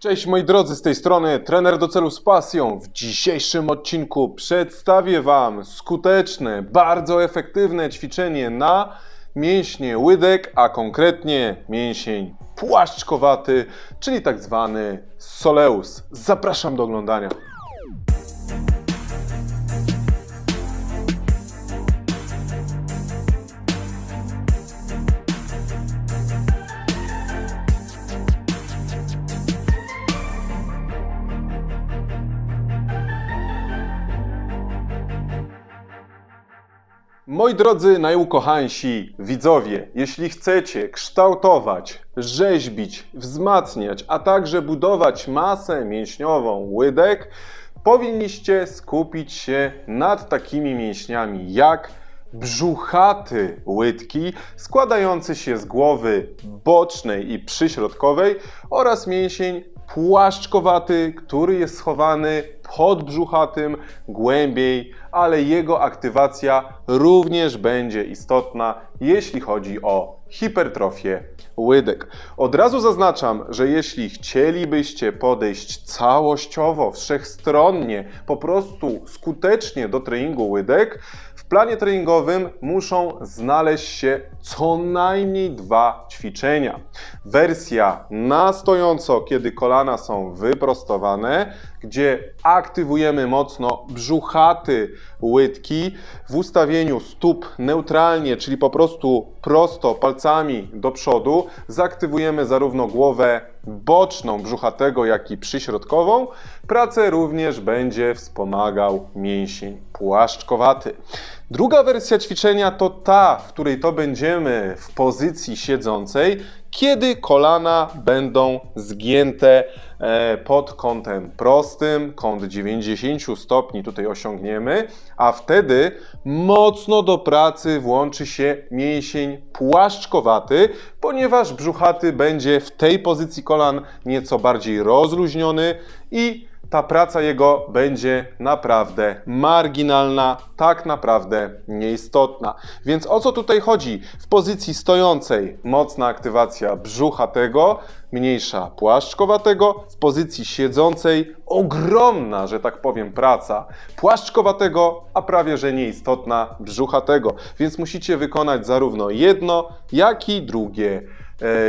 Cześć moi drodzy, z tej strony trener do celu z pasją. W dzisiejszym odcinku przedstawię Wam skuteczne, bardzo efektywne ćwiczenie na mięśnie łydek, a konkretnie mięsień płaszczkowaty, czyli tak zwany soleus. Zapraszam do oglądania. Moi drodzy najukochańsi widzowie, jeśli chcecie kształtować, rzeźbić, wzmacniać, a także budować masę mięśniową łydek, powinniście skupić się nad takimi mięśniami jak brzuchaty łydki, składający się z głowy bocznej i przyśrodkowej oraz mięsień płaszczkowaty, który jest schowany pod brzuchatym głębiej, ale jego aktywacja również będzie istotna, jeśli chodzi o hipertrofię łydek. Od razu zaznaczam, że jeśli chcielibyście podejść całościowo, wszechstronnie, po prostu skutecznie do treningu łydek, planie treningowym muszą znaleźć się co najmniej dwa ćwiczenia. Wersja na stojąco, kiedy kolana są wyprostowane, gdzie aktywujemy mocno brzuchaty łydki w ustawieniu stóp neutralnie, czyli po prostu prosto palcami do przodu. Zaktywujemy zarówno głowę boczną brzuchatego, jak i przyśrodkową. Pracę również będzie wspomagał mięsień płaszczkowaty. Druga wersja ćwiczenia to ta, w której to będziemy w pozycji siedzącej, kiedy kolana będą zgięte pod kątem prostym, kąt 90 stopni tutaj osiągniemy, a wtedy mocno do pracy włączy się mięsień płaszczkowaty, ponieważ brzuchaty będzie w tej pozycji kolan nieco bardziej rozluźniony i ta praca jego będzie naprawdę marginalna, tak naprawdę nieistotna. Więc o co tutaj chodzi? W pozycji stojącej mocna aktywacja brzuchatego, mniejsza płaszczkowatego, w pozycji siedzącej ogromna, że tak powiem, praca płaszczkowatego, a prawie że nieistotna brzuchatego. Więc musicie wykonać zarówno jedno, jak i drugie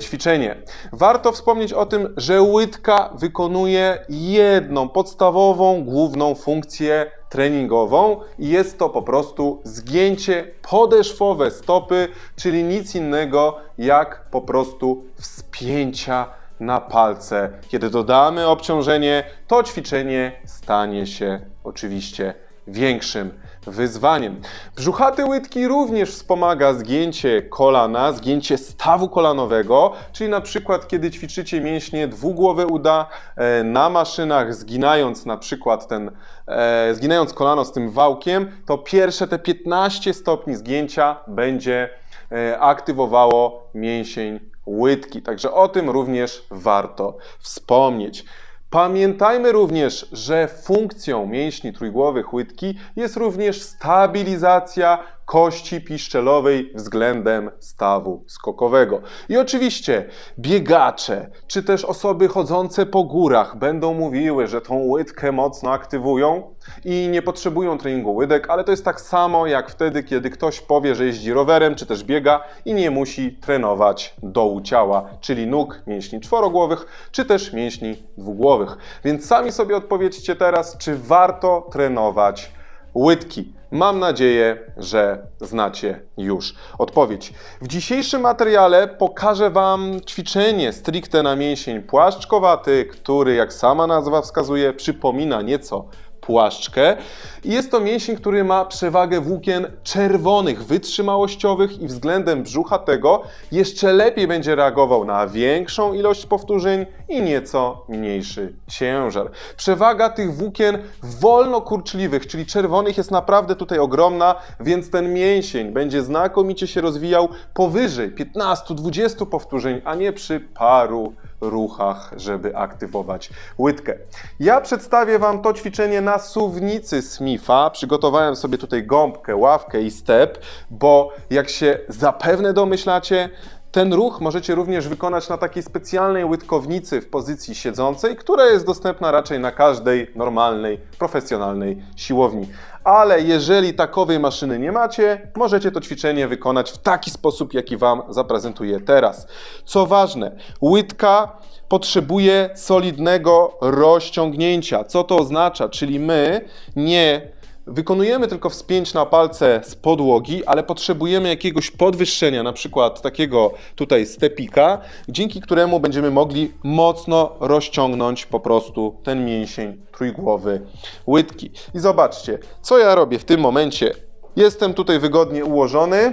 ćwiczenie. Warto wspomnieć o tym, że łydka wykonuje jedną podstawową, główną funkcję treningową i jest to po prostu zgięcie podeszwowe stopy, czyli nic innego jak po prostu wspięcia na palce. Kiedy dodamy obciążenie, to ćwiczenie stanie się oczywiście większym wyzwaniem. Brzuchaty łydki również wspomaga zgięcie kolana, zgięcie stawu kolanowego, czyli na przykład kiedy ćwiczycie mięśnie dwugłowe uda e, na maszynach, zginając na przykład ten, e, zginając kolano z tym wałkiem, to pierwsze te 15 stopni zgięcia będzie e, aktywowało mięsień łydki. Także o tym również warto wspomnieć. Pamiętajmy również, że funkcją mięśni trójgłowych łydki jest również stabilizacja kości piszczelowej względem stawu skokowego. I oczywiście biegacze, czy też osoby chodzące po górach będą mówiły, że tą łydkę mocno aktywują i nie potrzebują treningu łydek, ale to jest tak samo jak wtedy, kiedy ktoś powie, że jeździ rowerem, czy też biega i nie musi trenować dołu ciała, czyli nóg, mięśni czworogłowych, czy też mięśni dwugłowych. Więc sami sobie odpowiedzcie teraz, czy warto trenować łydki. Mam nadzieję, że znacie już odpowiedź. W dzisiejszym materiale pokażę Wam ćwiczenie stricte na mięsień płaszczkowaty, który, jak sama nazwa wskazuje, przypomina nieco płaszczkę. Jest to mięsień, który ma przewagę włókien czerwonych, wytrzymałościowych i względem brzuchatego jeszcze lepiej będzie reagował na większą ilość powtórzeń i nieco mniejszy ciężar. Przewaga tych włókien wolnokurczliwych, czyli czerwonych jest naprawdę tutaj ogromna, więc ten mięsień będzie znakomicie się rozwijał powyżej 15-20 powtórzeń, a nie przy paru ruchach, żeby aktywować łydkę. Ja przedstawię Wam to ćwiczenie na suwnicy Smitha. Przygotowałem sobie tutaj gąbkę, ławkę i step, bo jak się zapewne domyślacie, Ten ruch możecie również wykonać na takiej specjalnej łydkownicy w pozycji siedzącej, która jest dostępna raczej na każdej normalnej, profesjonalnej siłowni. Ale jeżeli takowej maszyny nie macie, możecie to ćwiczenie wykonać w taki sposób, jaki Wam zaprezentuję teraz. Co ważne, łydka potrzebuje solidnego rozciągnięcia. Co to oznacza? Czyli my nie wykonujemy tylko wspięć na palce z podłogi, ale potrzebujemy jakiegoś podwyższenia, na przykład takiego tutaj stepika, dzięki któremu będziemy mogli mocno rozciągnąć po prostu ten mięsień trójgłowy łydki. I zobaczcie, co ja robię w tym momencie. Jestem tutaj wygodnie ułożony,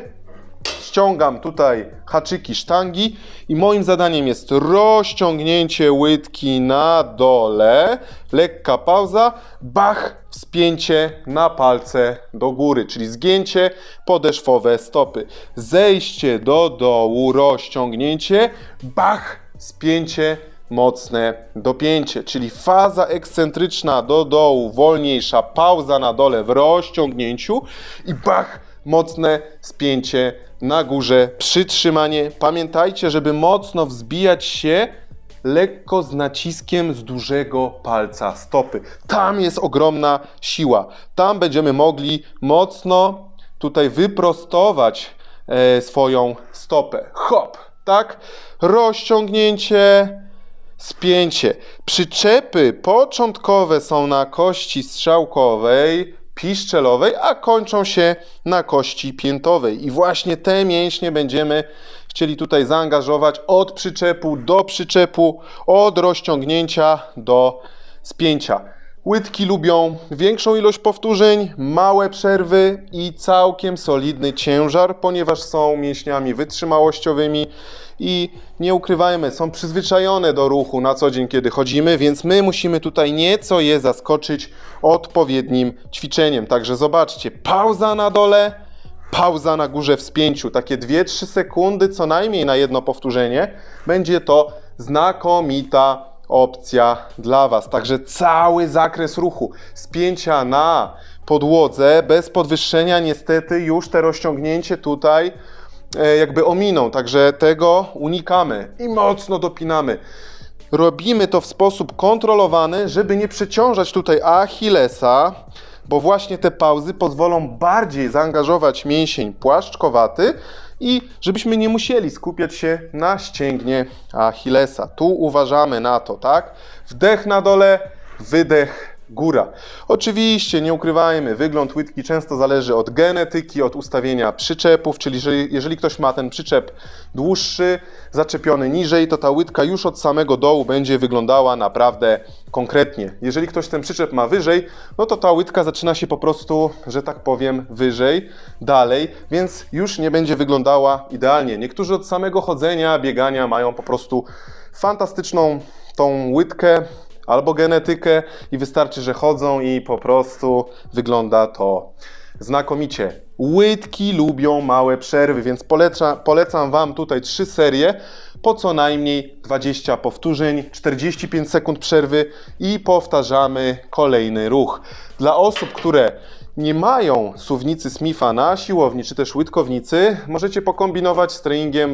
ściągam tutaj haczyki sztangi i moim zadaniem jest rozciągnięcie łydki na dole, lekka pauza, bach, wspięcie na palce do góry, czyli zgięcie podeszwowe stopy, zejście do dołu, rozciągnięcie, bach, spięcie mocne dopięcie, czyli faza ekscentryczna do dołu, wolniejsza, pauza na dole w rozciągnięciu i bach, mocne spięcie na górze, przytrzymanie. Pamiętajcie, żeby mocno wzbijać się lekko z naciskiem z dużego palca stopy. Tam jest ogromna siła. Tam będziemy mogli mocno tutaj wyprostować e, swoją stopę. Hop, tak? Rozciągnięcie, spięcie. Przyczepy początkowe są na kości strzałkowej, piszczelowej, a kończą się na kości piętowej. I właśnie te mięśnie będziemy chcieli tutaj zaangażować od przyczepu do przyczepu, od rozciągnięcia do spięcia. Łydki lubią większą ilość powtórzeń, małe przerwy i całkiem solidny ciężar, ponieważ są mięśniami wytrzymałościowymi i nie ukrywajmy, są przyzwyczajone do ruchu na co dzień, kiedy chodzimy, więc my musimy tutaj nieco je zaskoczyć odpowiednim ćwiczeniem. Także zobaczcie, pauza na dole, pauza na górze w spięciu, takie 2-3 sekundy co najmniej na jedno powtórzenie. Będzie to znakomita opcja dla Was. Także cały zakres ruchu, spięcia na podłodze bez podwyższenia, niestety już te rozciągnięcie tutaj e, jakby ominą, także tego unikamy i mocno dopinamy. Robimy to w sposób kontrolowany, żeby nie przeciążać tutaj Achillesa, bo właśnie te pauzy pozwolą bardziej zaangażować mięsień płaszczkowaty i żebyśmy nie musieli skupiać się na ścięgnie Achillesa. Tu uważamy na to, tak? Wdech na dole, wydech góra. Oczywiście, nie ukrywajmy, wygląd łydki często zależy od genetyki, od ustawienia przyczepów, czyli jeżeli, jeżeli ktoś ma ten przyczep dłuższy, zaczepiony niżej, to ta łydka już od samego dołu będzie wyglądała naprawdę konkretnie. Jeżeli ktoś ten przyczep ma wyżej, no to ta łydka zaczyna się po prostu, że tak powiem, wyżej, dalej, więc już nie będzie wyglądała idealnie. Niektórzy od samego chodzenia, biegania mają po prostu fantastyczną tą łydkę, albo genetykę i wystarczy, że chodzą i po prostu wygląda to znakomicie. Łydki lubią małe przerwy, więc poleca, polecam Wam tutaj trzy serie po co najmniej 20 powtórzeń, 45 sekund przerwy i powtarzamy kolejny ruch. Dla osób, które nie mają suwnicy Smitha na siłowni czy też łydkownicy, możecie pokombinować z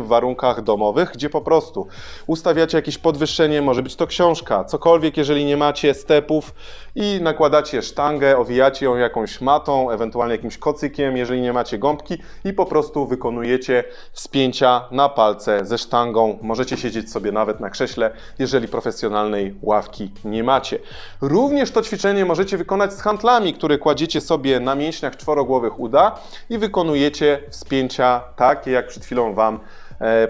w warunkach domowych, gdzie po prostu ustawiacie jakieś podwyższenie, może być to książka, cokolwiek, jeżeli nie macie stepów i nakładacie sztangę, owijacie ją jakąś matą, ewentualnie jakimś kocykiem, jeżeli nie macie gąbki i po prostu wykonujecie wspięcia na palce ze sztangą. Możecie siedzieć sobie nawet na krześle, jeżeli profesjonalnej ławki nie macie. Również to ćwiczenie możecie wykonać z handlami, które kładziecie sobie na mięśniach czworogłowych uda i wykonujecie wspięcia takie, jak przed chwilą Wam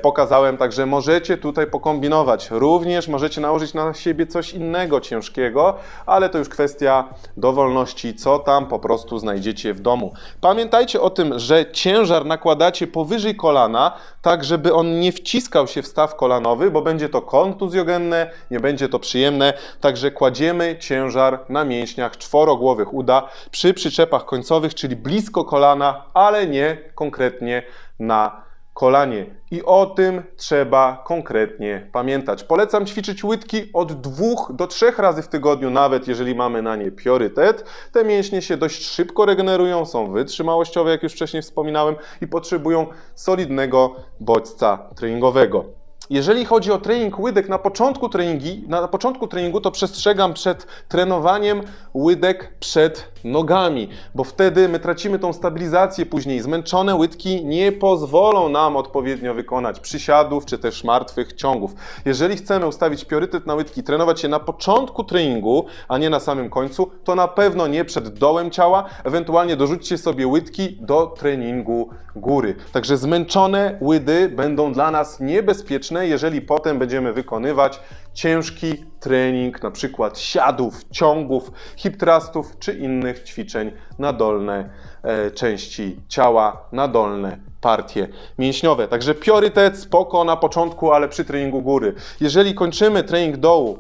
pokazałem, także możecie tutaj pokombinować. Również możecie nałożyć na siebie coś innego ciężkiego, ale to już kwestia dowolności, co tam po prostu znajdziecie w domu. Pamiętajcie o tym, że ciężar nakładacie powyżej kolana, tak żeby on nie wciskał się w staw kolanowy, bo będzie to kontuzjogenne, nie będzie to przyjemne, także kładziemy ciężar na mięśniach czworogłowych uda przy przyczepach końcowych, czyli blisko kolana, ale nie konkretnie na kolanie. I o tym trzeba konkretnie pamiętać. Polecam ćwiczyć łydki od dwóch do trzech razy w tygodniu, nawet jeżeli mamy na nie priorytet. Te mięśnie się dość szybko regenerują, są wytrzymałościowe, jak już wcześniej wspominałem, i potrzebują solidnego bodźca treningowego. Jeżeli chodzi o trening łydek na początku treningi, na początku treningu, to przestrzegam przed trenowaniem łydek przed nogami, bo wtedy my tracimy tą stabilizację później. Zmęczone łydki nie pozwolą nam odpowiednio wykonać przysiadów czy też martwych ciągów. Jeżeli chcemy ustawić priorytet na łydki, trenować je na początku treningu, a nie na samym końcu, to na pewno nie przed dołem ciała, ewentualnie dorzućcie sobie łydki do treningu góry. Także zmęczone łydy będą dla nas niebezpieczne, jeżeli potem będziemy wykonywać ciężki trening, na przykład siadów, ciągów, hip thrustów czy innych ćwiczeń na dolne e, części ciała, na dolne partie mięśniowe. Także priorytet spoko na początku, ale przy treningu góry. Jeżeli kończymy trening dołu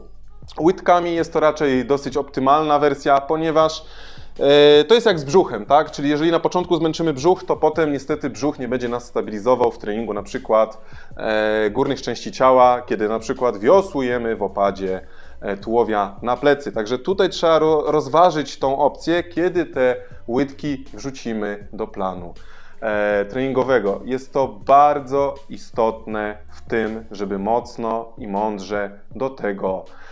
łydkami, jest to raczej dosyć optymalna wersja, ponieważ to jest jak z brzuchem, tak? Czyli jeżeli na początku zmęczymy brzuch, to potem niestety brzuch nie będzie nas stabilizował w treningu na przykład e, górnych części ciała, kiedy na przykład wiosłujemy w opadzie e, tułowia na plecy. Także tutaj trzeba rozważyć tą opcję, kiedy te łydki wrzucimy do planu treningowego. Jest to bardzo istotne w tym, żeby mocno i mądrze do tego E,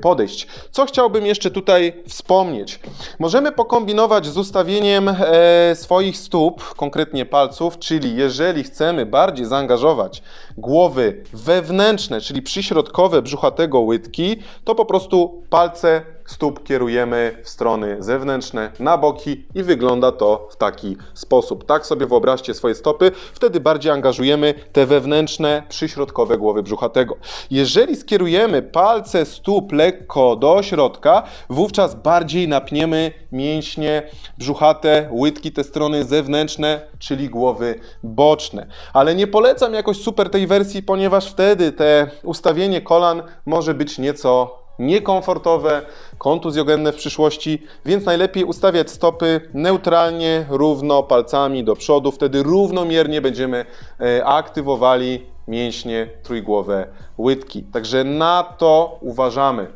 podejść. Co chciałbym jeszcze tutaj wspomnieć? Możemy pokombinować z ustawieniem e, swoich stóp, konkretnie palców, czyli jeżeli chcemy bardziej zaangażować głowy wewnętrzne, czyli przyśrodkowe brzuchatego łydki, to po prostu palce stóp kierujemy w strony zewnętrzne, na boki i wygląda to w taki sposób. Tak sobie wyobraźcie swoje stopy, wtedy bardziej angażujemy te wewnętrzne, przyśrodkowe głowy brzuchatego. Jeżeli skierujemy palce stóp lekko do środka, wówczas bardziej napniemy mięśnie brzuchate, łydki, te strony zewnętrzne, czyli głowy boczne. Ale nie polecam jakoś super tej wersji, ponieważ wtedy te ustawienie kolan może być nieco niekomfortowe, kontuzjogenne w przyszłości, więc najlepiej ustawiać stopy neutralnie, równo palcami do przodu, wtedy równomiernie będziemy e, aktywowali mięśnie trójgłowe łydki. Także na to uważamy.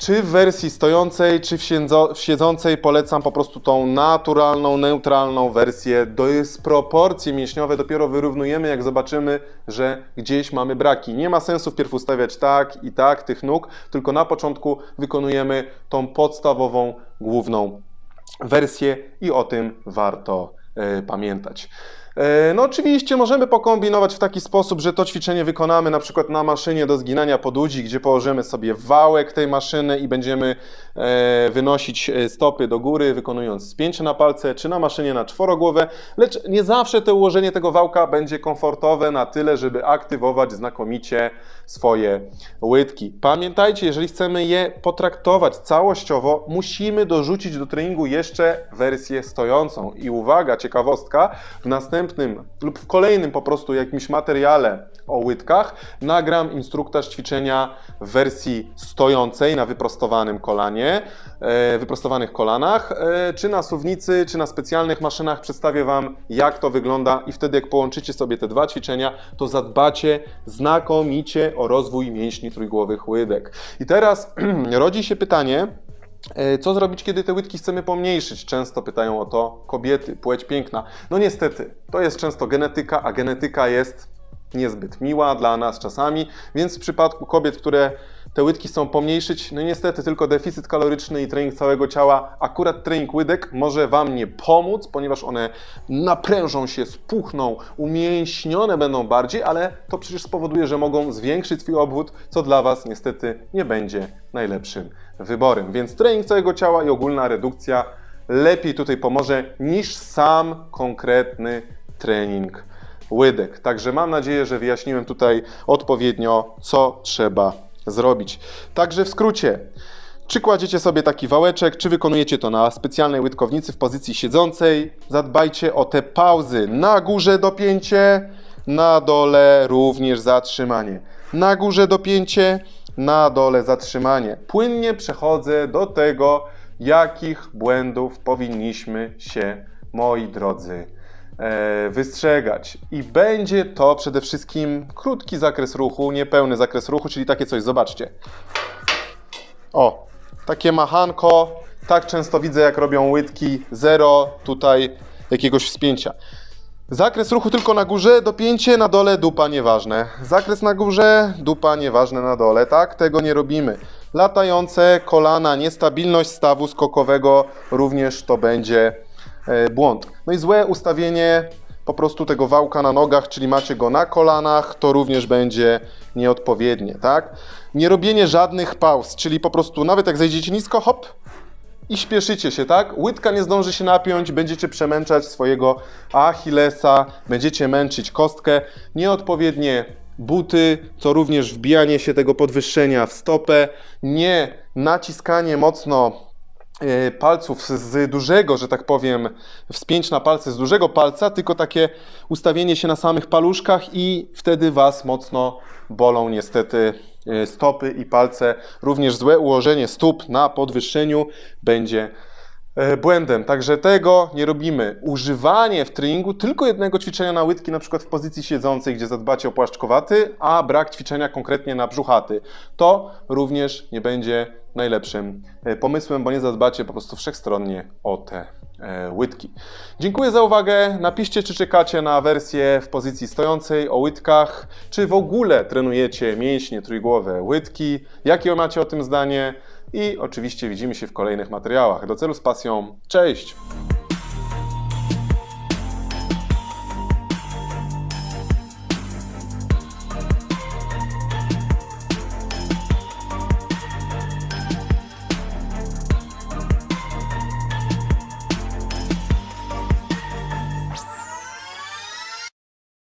Czy w wersji stojącej, czy w, w siedzącej polecam po prostu tą naturalną, neutralną wersję. To jest proporcje mięśniowe, dopiero wyrównujemy, jak zobaczymy, że gdzieś mamy braki. Nie ma sensu wpierw ustawiać tak i tak tych nóg, tylko na początku wykonujemy tą podstawową, główną wersję i o tym warto y, pamiętać. E, no oczywiście możemy pokombinować w taki sposób, że to ćwiczenie wykonamy na przykład na maszynie do zginania podudzi, gdzie położymy sobie wałek tej maszyny i będziemy e, wynosić e, stopy do góry, wykonując spięcie na palce, czy na maszynie na czworogłowę, lecz nie zawsze to ułożenie tego wałka będzie komfortowe na tyle, żeby aktywować znakomicie swoje łydki. Pamiętajcie, jeżeli chcemy je potraktować całościowo, musimy dorzucić do treningu jeszcze wersję stojącą. I uwaga, ciekawostka, w następnym następnym lub w kolejnym po prostu jakimś materiale o łydkach nagram instruktaż ćwiczenia w wersji stojącej na wyprostowanym kolanie, e, wyprostowanych kolanach, e, czy na suwnicy, czy na specjalnych maszynach przedstawię Wam jak to wygląda i wtedy jak połączycie sobie te dwa ćwiczenia, to zadbacie znakomicie o rozwój mięśni trójgłowych łydek. I teraz rodzi się pytanie, co zrobić, kiedy te łydki chcemy pomniejszyć? Często pytają o to kobiety, płeć piękna. No niestety, to jest często genetyka, a genetyka jest niezbyt miła dla nas czasami, więc w przypadku kobiet, które te łydki chcą pomniejszyć, no niestety tylko deficyt kaloryczny i trening całego ciała, akurat trening łydek może Wam nie pomóc, ponieważ one naprężą się, spuchną, umięśnione będą bardziej, ale to przecież spowoduje, że mogą zwiększyć swój obwód, co dla Was niestety nie będzie najlepszym wyborem. Więc trening całego ciała i ogólna redukcja lepiej tutaj pomoże niż sam konkretny trening łydek. Także mam nadzieję, że wyjaśniłem tutaj odpowiednio, co trzeba zrobić. Także w skrócie, czy kładziecie sobie taki wałeczek, czy wykonujecie to na specjalnej łydkownicy w pozycji siedzącej, zadbajcie o te pauzy. Na górze dopięcie, na dole również zatrzymanie. Na górze dopięcie, na dole zatrzymanie. Płynnie przechodzę do tego, jakich błędów powinniśmy się, moi drodzy, e, wystrzegać. I będzie to przede wszystkim krótki zakres ruchu, niepełny zakres ruchu, czyli takie coś, zobaczcie. O, takie machanko, tak często widzę jak robią łydki, zero tutaj jakiegoś wspięcia. Zakres ruchu tylko na górze, dopięcie na dole, dupa nieważne. Zakres na górze, dupa nieważne na dole, tak? Tego nie robimy. Latające kolana, niestabilność stawu skokowego, również to będzie e, błąd. No i złe ustawienie po prostu tego wałka na nogach, czyli macie go na kolanach, to również będzie nieodpowiednie, tak? Nie robienie żadnych pauz, czyli po prostu nawet jak zejdziecie nisko, hop, i śpieszycie się, tak? Łydka nie zdąży się napiąć, będziecie przemęczać swojego Achillesa, będziecie męczyć kostkę, nieodpowiednie buty, co również wbijanie się tego podwyższenia w stopę, nie naciskanie mocno palców z- dużego, że tak powiem, wspięć na palce z dużego palca, tylko takie ustawienie się na samych paluszkach i wtedy Was mocno bolą niestety e, stopy i palce. Również złe ułożenie stóp na podwyższeniu będzie e, błędem. Także tego nie robimy. Używanie w treningu tylko jednego ćwiczenia na łydki, na przykład w pozycji siedzącej, gdzie zadbacie o płaszczkowaty, a brak ćwiczenia konkretnie na brzuchaty. To również nie będzie najlepszym e, pomysłem, bo nie zadbacie po prostu wszechstronnie o te e, łydki. Dziękuję za uwagę. Napiszcie, czy czekacie na wersję w pozycji stojącej o łydkach, czy w ogóle trenujecie mięśnie trójgłowe łydki, jakie macie o tym zdanie i oczywiście widzimy się w kolejnych materiałach. Do celu z pasją. Cześć!